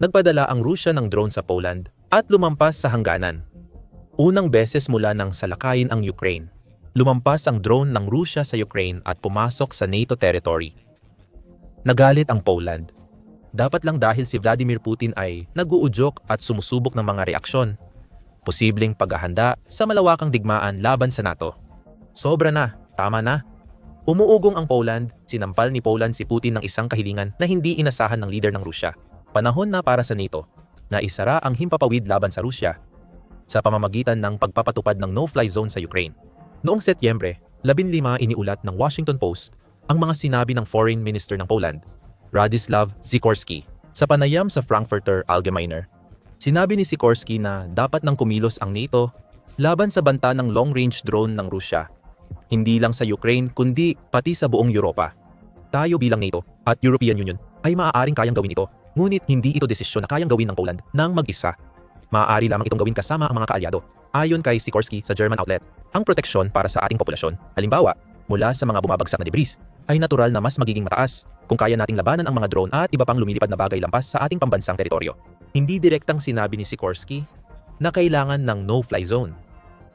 nagpadala ang Rusya ng drone sa Poland at lumampas sa hangganan. Unang beses mula nang salakayin ang Ukraine, lumampas ang drone ng Rusya sa Ukraine at pumasok sa NATO territory. Nagalit ang Poland. Dapat lang dahil si Vladimir Putin ay nag-uudyok at sumusubok ng mga reaksyon. Posibleng paghahanda sa malawakang digmaan laban sa NATO. Sobra na, tama na. Umuugong ang Poland, sinampal ni Poland si Putin ng isang kahilingan na hindi inasahan ng leader ng Rusya. Panahon na para sa NATO na isara ang himpapawid laban sa Rusya sa pamamagitan ng pagpapatupad ng no-fly zone sa Ukraine. Noong Setyembre, 15 iniulat ng Washington Post ang mga sinabi ng Foreign Minister ng Poland, Radislav Sikorski, sa panayam sa Frankfurter Allgemeiner. Sinabi ni Sikorski na dapat nang kumilos ang NATO laban sa banta ng long-range drone ng Rusya. Hindi lang sa Ukraine kundi pati sa buong Europa. Tayo bilang NATO at European Union ay maaaring kayang gawin ito, ngunit hindi ito desisyon na kayang gawin ng Poland nang mag-isa. Maaari lamang itong gawin kasama ang mga kaalyado. Ayon kay Sikorski sa German outlet, ang proteksyon para sa ating populasyon, halimbawa, mula sa mga bumabagsak na debris, ay natural na mas magiging mataas kung kaya nating labanan ang mga drone at iba pang lumilipad na bagay lampas sa ating pambansang teritoryo. Hindi direktang sinabi ni Sikorsky na kailangan ng no-fly zone.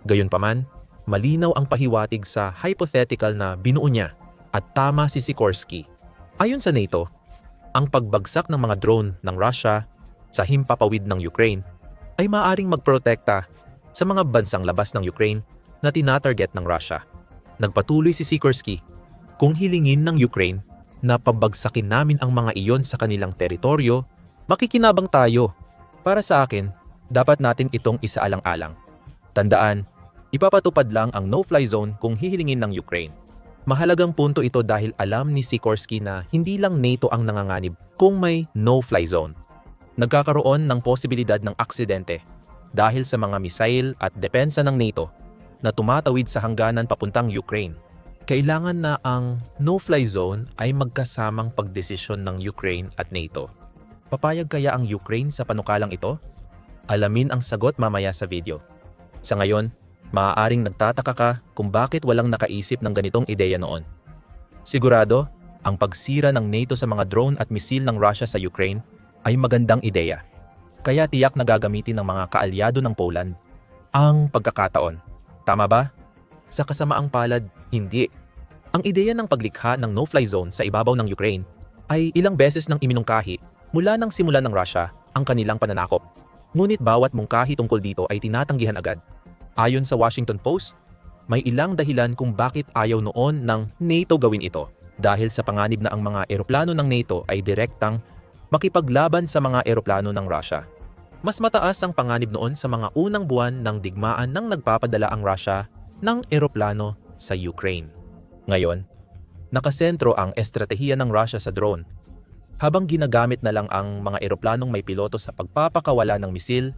Gayunpaman, malinaw ang pahiwatig sa hypothetical na binuo niya at tama si Sikorsky. Ayon sa NATO, ang pagbagsak ng mga drone ng Russia sa himpapawid ng Ukraine ay maaaring magprotekta sa mga bansang labas ng Ukraine na tinatarget ng Russia. Nagpatuloy si Sikorsky, kung hilingin ng Ukraine na pabagsakin namin ang mga iyon sa kanilang teritoryo, makikinabang tayo. Para sa akin, dapat natin itong isaalang-alang. Tandaan, ipapatupad lang ang no-fly zone kung hihilingin ng Ukraine. Mahalagang punto ito dahil alam ni Sikorsky na hindi lang NATO ang nanganganib kung may no-fly zone. Nagkakaroon ng posibilidad ng aksidente dahil sa mga misail at depensa ng NATO na tumatawid sa hangganan papuntang Ukraine. Kailangan na ang no-fly zone ay magkasamang pagdesisyon ng Ukraine at NATO. Papayag kaya ang Ukraine sa panukalang ito? Alamin ang sagot mamaya sa video. Sa ngayon, maaaring nagtataka ka kung bakit walang nakaisip ng ganitong ideya noon. Sigurado, ang pagsira ng NATO sa mga drone at misil ng Russia sa Ukraine ay magandang ideya. Kaya tiyak na gagamitin ng mga kaalyado ng Poland ang pagkakataon. Tama ba? Sa kasamaang palad, hindi. Ang ideya ng paglikha ng no-fly zone sa ibabaw ng Ukraine ay ilang beses nang iminungkahi mula nang simula ng Russia ang kanilang pananakop. Ngunit bawat mungkahi tungkol dito ay tinatanggihan agad. Ayon sa Washington Post, may ilang dahilan kung bakit ayaw noon ng NATO gawin ito dahil sa panganib na ang mga eroplano ng NATO ay direktang makipaglaban sa mga eroplano ng Russia. Mas mataas ang panganib noon sa mga unang buwan ng digmaan nang nagpapadala ang Russia ng eroplano sa Ukraine. Ngayon, nakasentro ang estratehiya ng Russia sa drone habang ginagamit na lang ang mga eroplanong may piloto sa pagpapakawala ng misil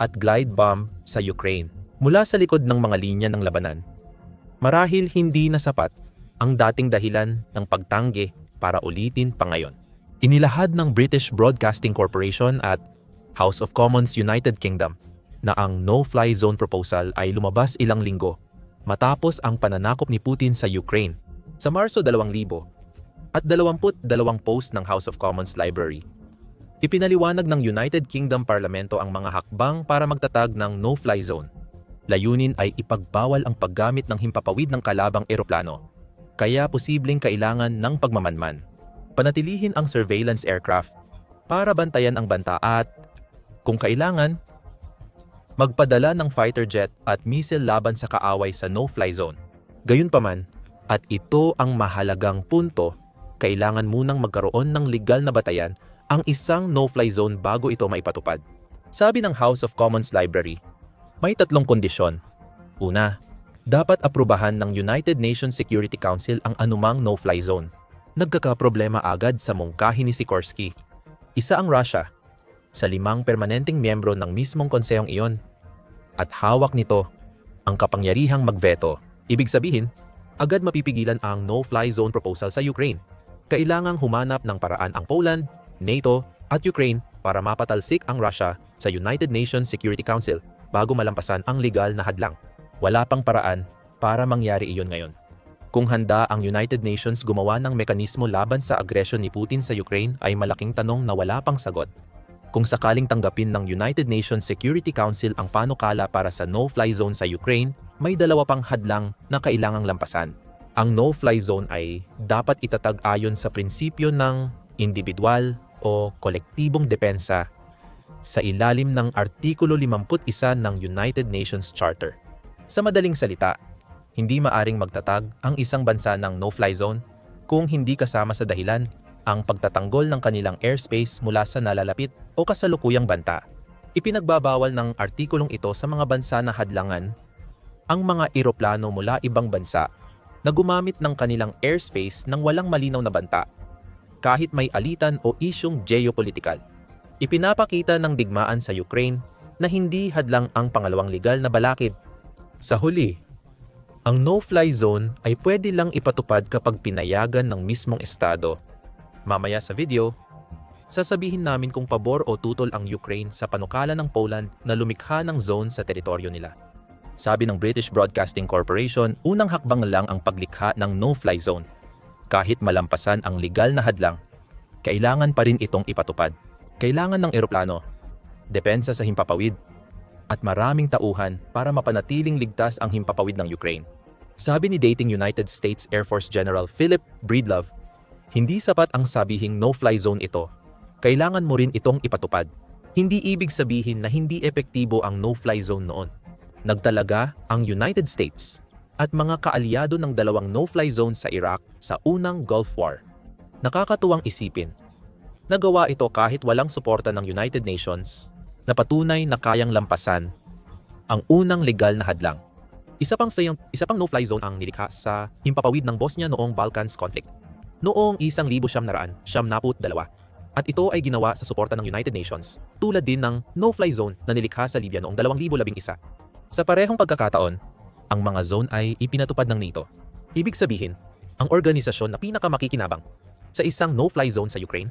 at glide bomb sa Ukraine mula sa likod ng mga linya ng labanan. Marahil hindi na sapat ang dating dahilan ng pagtanggi para ulitin pa ngayon. Inilahad ng British Broadcasting Corporation at House of Commons United Kingdom na ang no-fly zone proposal ay lumabas ilang linggo matapos ang pananakop ni Putin sa Ukraine sa Marso 2000 at 22 post ng House of Commons Library. Ipinaliwanag ng United Kingdom Parlamento ang mga hakbang para magtatag ng no-fly zone. Layunin ay ipagbawal ang paggamit ng himpapawid ng kalabang eroplano, kaya posibleng kailangan ng pagmamanman. Panatilihin ang surveillance aircraft para bantayan ang banta at, kung kailangan, magpadala ng fighter jet at missile laban sa kaaway sa no-fly zone. Gayunpaman, at ito ang mahalagang punto, kailangan munang magkaroon ng legal na batayan ang isang no-fly zone bago ito maipatupad. Sabi ng House of Commons Library, may tatlong kondisyon. Una, dapat aprubahan ng United Nations Security Council ang anumang no-fly zone. Nagkakaproblema agad sa mungkahi ni Sikorsky. Isa ang Russia, sa limang permanenteng miyembro ng mismong konsehong iyon at hawak nito ang kapangyarihang magveto. Ibig sabihin, agad mapipigilan ang no-fly zone proposal sa Ukraine. Kailangang humanap ng paraan ang Poland, NATO at Ukraine para mapatalsik ang Russia sa United Nations Security Council bago malampasan ang legal na hadlang. Wala pang paraan para mangyari iyon ngayon. Kung handa ang United Nations gumawa ng mekanismo laban sa agresyon ni Putin sa Ukraine ay malaking tanong na wala pang sagot. Kung sakaling tanggapin ng United Nations Security Council ang panukala para sa no-fly zone sa Ukraine, may dalawa pang hadlang na kailangang lampasan. Ang no-fly zone ay dapat itatag ayon sa prinsipyo ng individual o kolektibong depensa sa ilalim ng Artikulo 51 ng United Nations Charter. Sa madaling salita, hindi maaring magtatag ang isang bansa ng no-fly zone kung hindi kasama sa dahilan ang pagtatanggol ng kanilang airspace mula sa nalalapit o kasalukuyang banta. Ipinagbabawal ng artikulong ito sa mga bansa na hadlangan ang mga eroplano mula ibang bansa na gumamit ng kanilang airspace ng walang malinaw na banta kahit may alitan o isyong geopolitikal. Ipinapakita ng digmaan sa Ukraine na hindi hadlang ang pangalawang legal na balakid. Sa huli, ang no-fly zone ay pwede lang ipatupad kapag pinayagan ng mismong estado. Mamaya sa video, sasabihin namin kung pabor o tutol ang Ukraine sa panukala ng Poland na lumikha ng zone sa teritoryo nila. Sabi ng British Broadcasting Corporation, unang hakbang lang ang paglikha ng no-fly zone. Kahit malampasan ang legal na hadlang, kailangan pa rin itong ipatupad. Kailangan ng eroplano, depensa sa himpapawid, at maraming tauhan para mapanatiling ligtas ang himpapawid ng Ukraine. Sabi ni dating United States Air Force General Philip Breedlove, hindi sapat ang sabihing no-fly zone ito. Kailangan mo rin itong ipatupad. Hindi ibig sabihin na hindi epektibo ang no-fly zone noon. Nagtalaga ang United States at mga kaalyado ng dalawang no-fly zone sa Iraq sa unang Gulf War. Nakakatuwang isipin. Nagawa ito kahit walang suporta ng United Nations na patunay na kayang lampasan ang unang legal na hadlang. Isa pang, sayang, isa pang no-fly zone ang nilikha sa himpapawid ng Bosnia noong Balkans conflict. Noong 1972 at ito ay ginawa sa suporta ng United Nations tulad din ng no-fly zone na nilikha sa Libya noong 2011. Sa parehong pagkakataon, ang mga zone ay ipinatupad ng NATO. Ibig sabihin, ang organisasyon na pinakamakikinabang sa isang no-fly zone sa Ukraine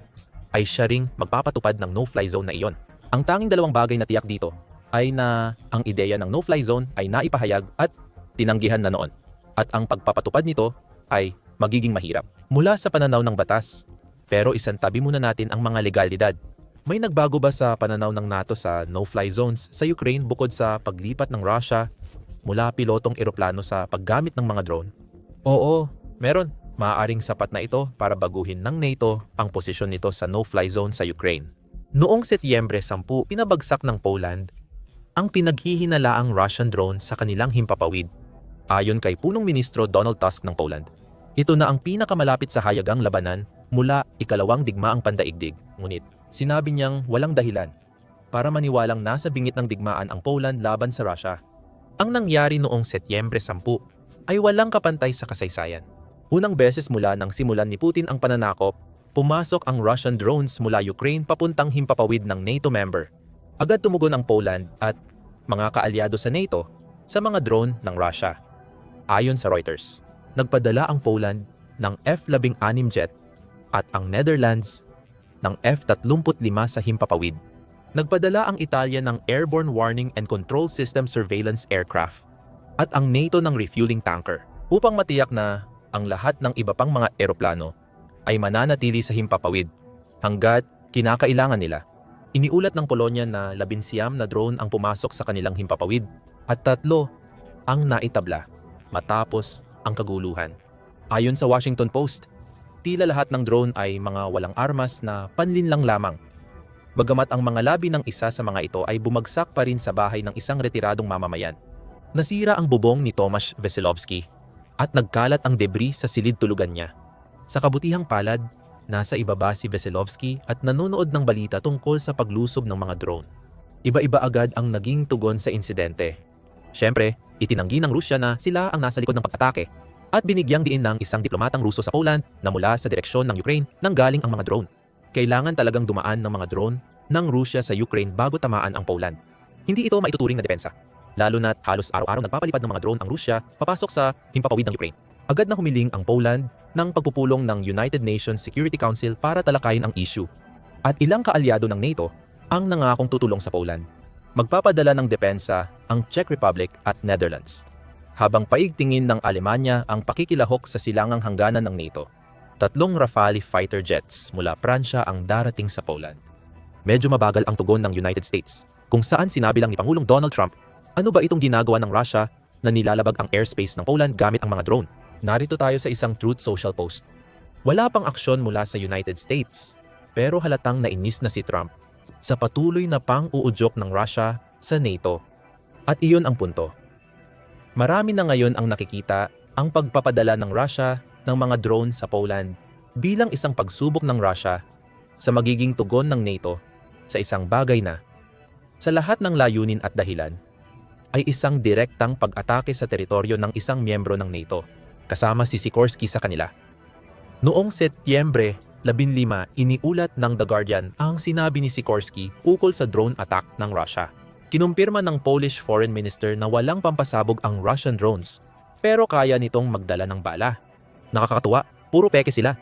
ay siya ring magpapatupad ng no-fly zone na iyon. Ang tanging dalawang bagay na tiyak dito ay na ang ideya ng no-fly zone ay naipahayag at tinanggihan na noon. At ang pagpapatupad nito ay magiging mahirap. Mula sa pananaw ng batas, pero isang tabi muna natin ang mga legalidad. May nagbago ba sa pananaw ng NATO sa no-fly zones sa Ukraine bukod sa paglipat ng Russia mula pilotong eroplano sa paggamit ng mga drone? Oo, meron. Maaaring sapat na ito para baguhin ng NATO ang posisyon nito sa no-fly zone sa Ukraine. Noong Setyembre 10, pinabagsak ng Poland ang pinaghihinalaang Russian drone sa kanilang himpapawid. Ayon kay punong ministro Donald Tusk ng Poland, ito na ang pinakamalapit sa hayagang labanan mula ikalawang digmaang pandaigdig. Ngunit sinabi niyang walang dahilan para maniwalang nasa bingit ng digmaan ang Poland laban sa Russia. Ang nangyari noong Setyembre 10 ay walang kapantay sa kasaysayan. Unang beses mula nang simulan ni Putin ang pananakop, pumasok ang Russian drones mula Ukraine papuntang himpapawid ng NATO member. Agad tumugon ang Poland at mga kaalyado sa NATO sa mga drone ng Russia. Ayon sa Reuters, nagpadala ang Poland ng F-16 jet at ang Netherlands ng F-35 sa himpapawid. Nagpadala ang Italia ng Airborne Warning and Control System Surveillance Aircraft at ang NATO ng refueling tanker upang matiyak na ang lahat ng iba pang mga eroplano ay mananatili sa himpapawid hanggat kinakailangan nila. Iniulat ng Polonya na labinsiyam na drone ang pumasok sa kanilang himpapawid at tatlo ang naitabla matapos ang kaguluhan. Ayon sa Washington Post, tila lahat ng drone ay mga walang armas na panlinlang lamang. Bagamat ang mga labi ng isa sa mga ito ay bumagsak pa rin sa bahay ng isang retiradong mamamayan. Nasira ang bubong ni Tomasz Veselovsky at nagkalat ang debris sa silid tulugan niya. Sa kabutihang palad, nasa ibaba si Veselovsky at nanonood ng balita tungkol sa paglusob ng mga drone. Iba-iba agad ang naging tugon sa insidente. Siyempre, itinanggi ng Rusya na sila ang nasa likod ng pag-atake at binigyang diin ng isang diplomatang Ruso sa Poland na mula sa direksyon ng Ukraine nang galing ang mga drone. Kailangan talagang dumaan ng mga drone ng Rusya sa Ukraine bago tamaan ang Poland. Hindi ito maituturing na depensa, lalo na't halos araw-araw nagpapalipad ng mga drone ang Rusya papasok sa himpapawid ng Ukraine. Agad na humiling ang Poland ng pagpupulong ng United Nations Security Council para talakayin ang issue. At ilang kaalyado ng NATO ang nangakong tutulong sa Poland. Magpapadala ng depensa ang Czech Republic at Netherlands habang paigtingin ng Alemanya ang pakikilahok sa silangang hangganan ng NATO. Tatlong Rafale fighter jets mula Pransya ang darating sa Poland. Medyo mabagal ang tugon ng United States, kung saan sinabi lang ni Pangulong Donald Trump, ano ba itong ginagawa ng Russia na nilalabag ang airspace ng Poland gamit ang mga drone? Narito tayo sa isang Truth Social post. Wala pang aksyon mula sa United States, pero halatang nainis na si Trump sa patuloy na pang-uudyok ng Russia sa NATO. At iyon ang punto. Marami na ngayon ang nakikita ang pagpapadala ng Russia ng mga drone sa Poland bilang isang pagsubok ng Russia sa magiging tugon ng NATO sa isang bagay na, sa lahat ng layunin at dahilan, ay isang direktang pag-atake sa teritoryo ng isang miyembro ng NATO, kasama si Sikorsky sa kanila. Noong Setyembre 15, iniulat ng The Guardian ang sinabi ni Sikorsky ukol sa drone attack ng Russia. Kinumpirma ng Polish Foreign Minister na walang pampasabog ang Russian drones, pero kaya nitong magdala ng bala. Nakakatuwa, puro peke sila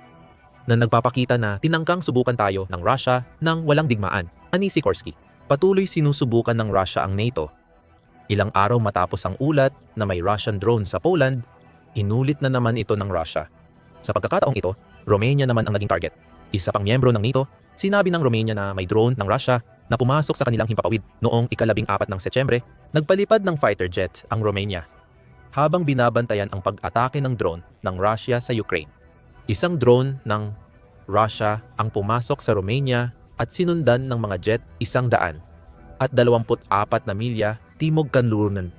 na nagpapakita na tinangkang subukan tayo ng Russia ng walang digmaan, ani Sikorsky. Patuloy sinusubukan ng Russia ang NATO. Ilang araw matapos ang ulat na may Russian drone sa Poland, inulit na naman ito ng Russia. Sa pagkakataong ito, Romania naman ang naging target. Isa pang miyembro ng NATO, sinabi ng Romania na may drone ng Russia na pumasok sa kanilang himpapawid noong ikalabing apat ng Setyembre, nagpalipad ng fighter jet ang Romania habang binabantayan ang pag-atake ng drone ng Russia sa Ukraine. Isang drone ng Russia ang pumasok sa Romania at sinundan ng mga jet isang daan at 24 na milya timog kanluran,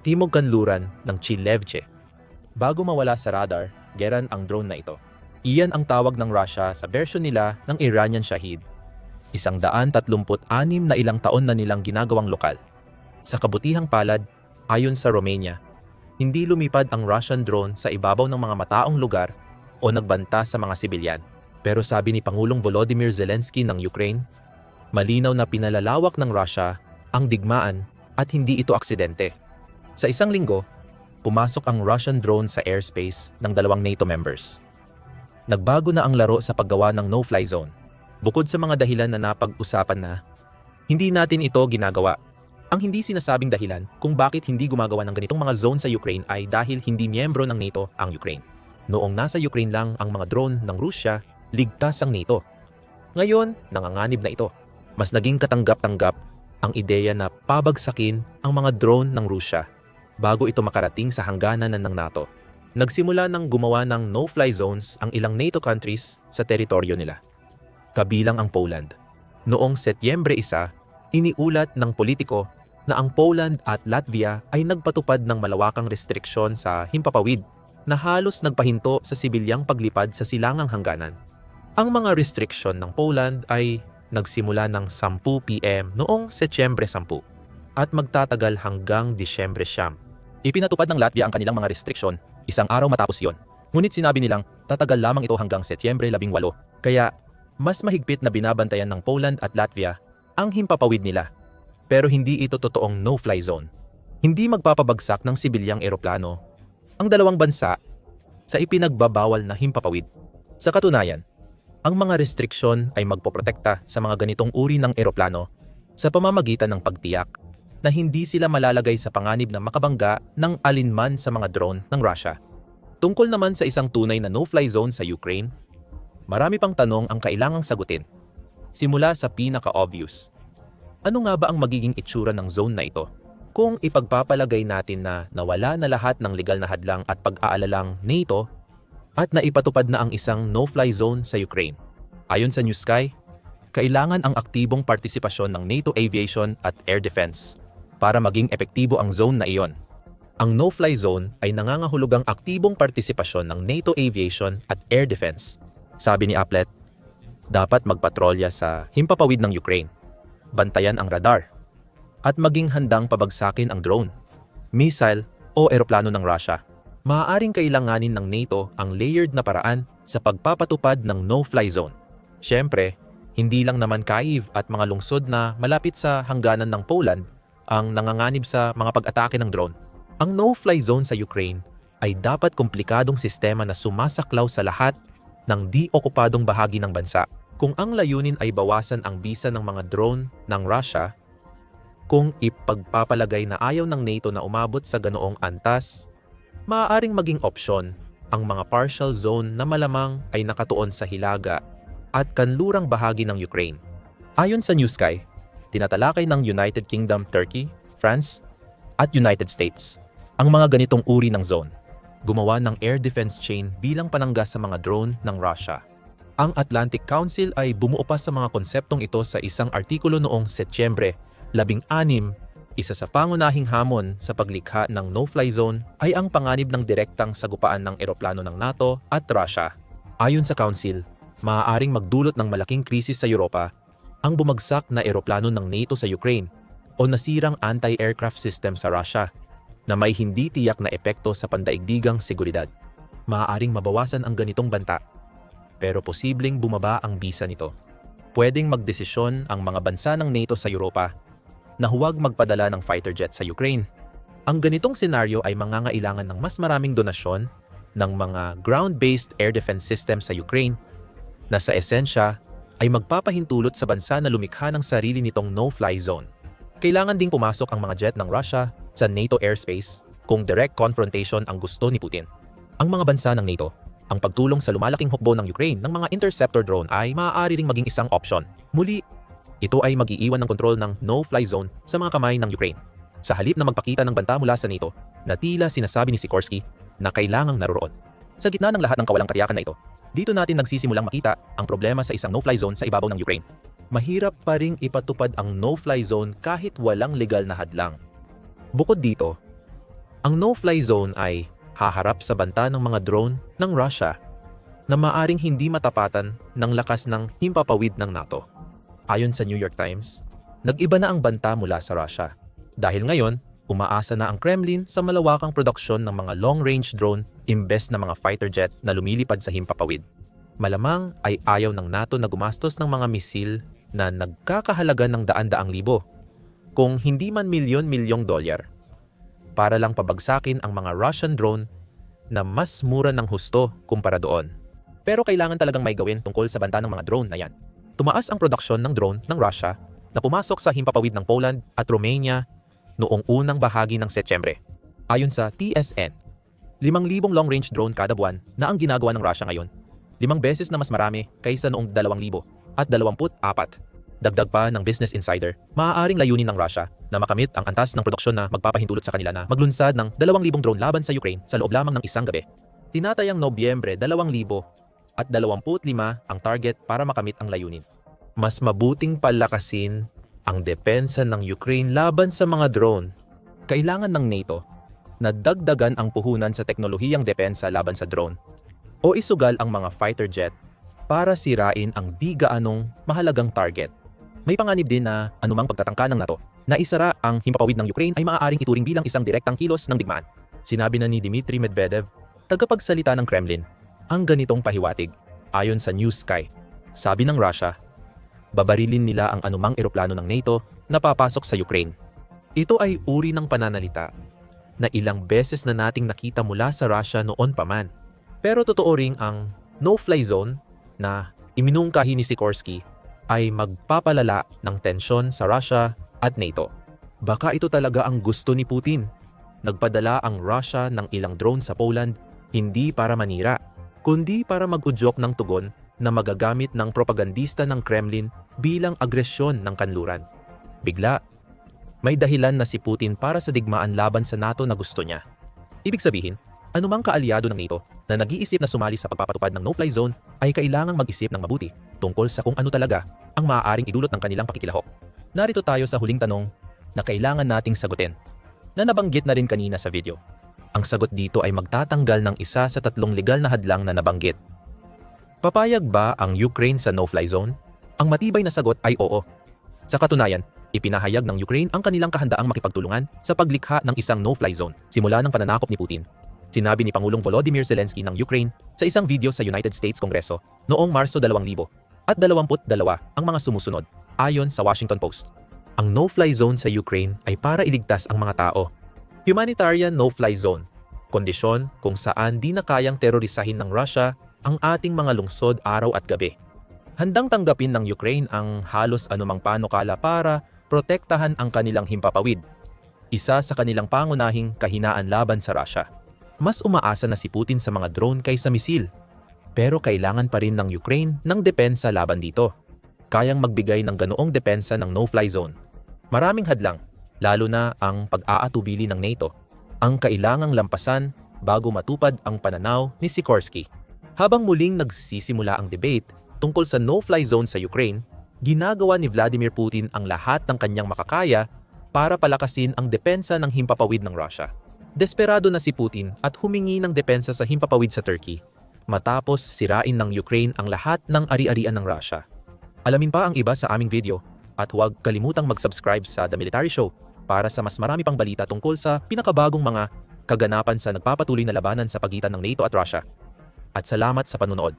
timog kanluran ng Chilevche. Bago mawala sa radar, geran ang drone na ito. Iyan ang tawag ng Russia sa version nila ng Iranian Shahid. Isang daan tatlumput anim na ilang taon na nilang ginagawang lokal. Sa kabutihang palad, ayon sa Romania, hindi lumipad ang Russian drone sa ibabaw ng mga mataong lugar o nagbanta sa mga sibilyan. Pero sabi ni Pangulong Volodymyr Zelensky ng Ukraine, malinaw na pinalalawak ng Russia ang digmaan at hindi ito aksidente. Sa isang linggo, pumasok ang Russian drone sa airspace ng dalawang NATO members. Nagbago na ang laro sa paggawa ng no-fly zone. Bukod sa mga dahilan na napag-usapan na, hindi natin ito ginagawa. Ang hindi sinasabing dahilan kung bakit hindi gumagawa ng ganitong mga zone sa Ukraine ay dahil hindi miyembro ng NATO ang Ukraine. Noong nasa Ukraine lang ang mga drone ng Rusya, ligtas ang NATO. Ngayon, nanganganib na ito. Mas naging katanggap-tanggap ang ideya na pabagsakin ang mga drone ng Rusya bago ito makarating sa hangganan ng NATO. Nagsimula ng gumawa ng no-fly zones ang ilang NATO countries sa teritoryo nila. Kabilang ang Poland. Noong Setyembre 1, iniulat ng politiko na ang Poland at Latvia ay nagpatupad ng malawakang restriksyon sa himpapawid na halos nagpahinto sa sibilyang paglipad sa silangang hangganan. Ang mga restriction ng Poland ay nagsimula ng 10 PM noong Setyembre 10 at magtatagal hanggang Disyembre 9. Ipinatupad ng Latvia ang kanilang mga restriction isang araw matapos yon. Ngunit sinabi nilang tatagal lamang ito hanggang Setyembre 18. Kaya mas mahigpit na binabantayan ng Poland at Latvia ang himpapawid nila. Pero hindi ito totoong no-fly zone. Hindi magpapabagsak ng sibilyang eroplano ang dalawang bansa sa ipinagbabawal na himpapawid. Sa katunayan, ang mga restriksyon ay magpoprotekta sa mga ganitong uri ng eroplano sa pamamagitan ng pagtiyak na hindi sila malalagay sa panganib na makabangga ng alinman sa mga drone ng Russia. Tungkol naman sa isang tunay na no-fly zone sa Ukraine, marami pang tanong ang kailangang sagutin. Simula sa pinaka-obvious. Ano nga ba ang magiging itsura ng zone na ito? Kung ipagpapalagay natin na nawala na lahat ng legal na hadlang at pag-aalalang NATO at naipatupad na ang isang no-fly zone sa Ukraine. Ayon sa New Sky, kailangan ang aktibong partisipasyon ng NATO aviation at air defense para maging epektibo ang zone na iyon. Ang no-fly zone ay nangangahulugang aktibong partisipasyon ng NATO aviation at air defense. Sabi ni Applet, dapat magpatrolya sa himpapawid ng Ukraine, bantayan ang radar, at maging handang pabagsakin ang drone, missile o eroplano ng Russia. Maaaring kailanganin ng NATO ang layered na paraan sa pagpapatupad ng no-fly zone. Siyempre, hindi lang naman Kyiv at mga lungsod na malapit sa hangganan ng Poland ang nanganganib sa mga pag-atake ng drone. Ang no-fly zone sa Ukraine ay dapat komplikadong sistema na sumasaklaw sa lahat ng di-okupadong bahagi ng bansa. Kung ang layunin ay bawasan ang bisa ng mga drone ng Russia kung ipagpapalagay na ayaw ng NATO na umabot sa ganoong antas, maaaring maging opsyon ang mga partial zone na malamang ay nakatuon sa hilaga at kanlurang bahagi ng Ukraine. Ayon sa New Sky, tinatalakay ng United Kingdom, Turkey, France, at United States ang mga ganitong uri ng zone. Gumawa ng air defense chain bilang panangga sa mga drone ng Russia. Ang Atlantic Council ay bumuo pa sa mga konseptong ito sa isang artikulo noong Setyembre 16 isa sa pangunahing hamon sa paglikha ng no-fly zone ay ang panganib ng direktang sagupaan ng eroplano ng NATO at Russia. Ayon sa Council, maaaring magdulot ng malaking krisis sa Europa ang bumagsak na eroplano ng NATO sa Ukraine o nasirang anti-aircraft system sa Russia na may hindi tiyak na epekto sa pandaigdigang seguridad. Maaaring mabawasan ang ganitong banta, pero posibleng bumaba ang bisa nito. Pwedeng magdesisyon ang mga bansa ng NATO sa Europa na huwag magpadala ng fighter jet sa Ukraine. Ang ganitong senaryo ay mangangailangan ng mas maraming donasyon ng mga ground-based air defense system sa Ukraine na sa esensya ay magpapahintulot sa bansa na lumikha ng sarili nitong no-fly zone. Kailangan ding pumasok ang mga jet ng Russia sa NATO airspace kung direct confrontation ang gusto ni Putin. Ang mga bansa ng NATO, ang pagtulong sa lumalaking hukbo ng Ukraine ng mga interceptor drone ay maaari ring maging isang option. Muli, ito ay mag-iiwan ng kontrol ng no-fly zone sa mga kamay ng Ukraine. Sa halip na magpakita ng banta mula sa NATO na tila sinasabi ni Sikorsky na kailangang naroroon. Sa gitna ng lahat ng kawalang katiyakan na ito, dito natin nagsisimulang makita ang problema sa isang no-fly zone sa ibabaw ng Ukraine. Mahirap pa ring ipatupad ang no-fly zone kahit walang legal na hadlang. Bukod dito, ang no-fly zone ay haharap sa banta ng mga drone ng Russia na maaring hindi matapatan ng lakas ng himpapawid ng NATO. Ayon sa New York Times, nag-iba na ang banta mula sa Russia. Dahil ngayon, umaasa na ang Kremlin sa malawakang produksyon ng mga long-range drone imbes na mga fighter jet na lumilipad sa himpapawid. Malamang ay ayaw ng NATO na gumastos ng mga misil na nagkakahalaga ng daan-daang libo, kung hindi man milyon-milyong dolyar, para lang pabagsakin ang mga Russian drone na mas mura ng husto kumpara doon. Pero kailangan talagang may gawin tungkol sa banta ng mga drone na yan tumaas ang produksyon ng drone ng Russia na pumasok sa himpapawid ng Poland at Romania noong unang bahagi ng Setyembre. Ayon sa TSN, 5,000 long-range drone kada buwan na ang ginagawa ng Russia ngayon, limang beses na mas marami kaysa noong 2,000 at 24. Dagdag pa ng Business Insider, maaaring layunin ng Russia na makamit ang antas ng produksyon na magpapahintulot sa kanila na maglunsad ng 2,000 drone laban sa Ukraine sa loob lamang ng isang gabi. Tinatayang Nobyembre 2,000 at 25 ang target para makamit ang layunin. Mas mabuting palakasin ang depensa ng Ukraine laban sa mga drone. Kailangan ng NATO na dagdagan ang puhunan sa teknolohiyang depensa laban sa drone o isugal ang mga fighter jet para sirain ang di gaanong mahalagang target. May panganib din na anumang pagtatangka ng NATO na isara ang himpapawid ng Ukraine ay maaaring ituring bilang isang direktang kilos ng digmaan. Sinabi na ni Dmitry Medvedev, tagapagsalita ng Kremlin, ang ganitong pahiwatig. Ayon sa New Sky, sabi ng Russia, babarilin nila ang anumang eroplano ng NATO na papasok sa Ukraine. Ito ay uri ng pananalita na ilang beses na nating nakita mula sa Russia noon pa man. Pero totoo ring ang no-fly zone na iminungkahi ni Sikorsky ay magpapalala ng tensyon sa Russia at NATO. Baka ito talaga ang gusto ni Putin. Nagpadala ang Russia ng ilang drone sa Poland hindi para manira, kundi para mag-udyok ng tugon na magagamit ng propagandista ng Kremlin bilang agresyon ng kanluran. Bigla, may dahilan na si Putin para sa digmaan laban sa NATO na gusto niya. Ibig sabihin, anumang kaalyado ng NATO na nag-iisip na sumali sa pagpapatupad ng no-fly zone ay kailangang mag-isip ng mabuti tungkol sa kung ano talaga ang maaaring idulot ng kanilang pakikilahok. Narito tayo sa huling tanong na kailangan nating sagutin na nabanggit na rin kanina sa video. Ang sagot dito ay magtatanggal ng isa sa tatlong legal na hadlang na nabanggit. Papayag ba ang Ukraine sa no-fly zone? Ang matibay na sagot ay oo. Sa katunayan, ipinahayag ng Ukraine ang kanilang kahandaang makipagtulungan sa paglikha ng isang no-fly zone simula ng pananakop ni Putin. Sinabi ni Pangulong Volodymyr Zelensky ng Ukraine sa isang video sa United States Kongreso noong Marso 2000 at 22 ang mga sumusunod ayon sa Washington Post. Ang no-fly zone sa Ukraine ay para iligtas ang mga tao Humanitarian no-fly zone, kondisyon kung saan di na kayang terorisahin ng Russia ang ating mga lungsod araw at gabi. Handang tanggapin ng Ukraine ang halos anumang panukala para protektahan ang kanilang himpapawid, isa sa kanilang pangunahing kahinaan laban sa Russia. Mas umaasa na si Putin sa mga drone kaysa misil, pero kailangan pa rin ng Ukraine ng depensa laban dito. kayang magbigay ng ganoong depensa ng no-fly zone. Maraming hadlang, lalo na ang pag-aatubili ng NATO, ang kailangang lampasan bago matupad ang pananaw ni Sikorsky. Habang muling nagsisimula ang debate tungkol sa no-fly zone sa Ukraine, ginagawa ni Vladimir Putin ang lahat ng kanyang makakaya para palakasin ang depensa ng himpapawid ng Russia. Desperado na si Putin at humingi ng depensa sa himpapawid sa Turkey matapos sirain ng Ukraine ang lahat ng ari-arian ng Russia. Alamin pa ang iba sa aming video at huwag kalimutang mag-subscribe sa The Military Show para sa mas marami pang balita tungkol sa pinakabagong mga kaganapan sa nagpapatuloy na labanan sa pagitan ng NATO at Russia. At salamat sa panunood.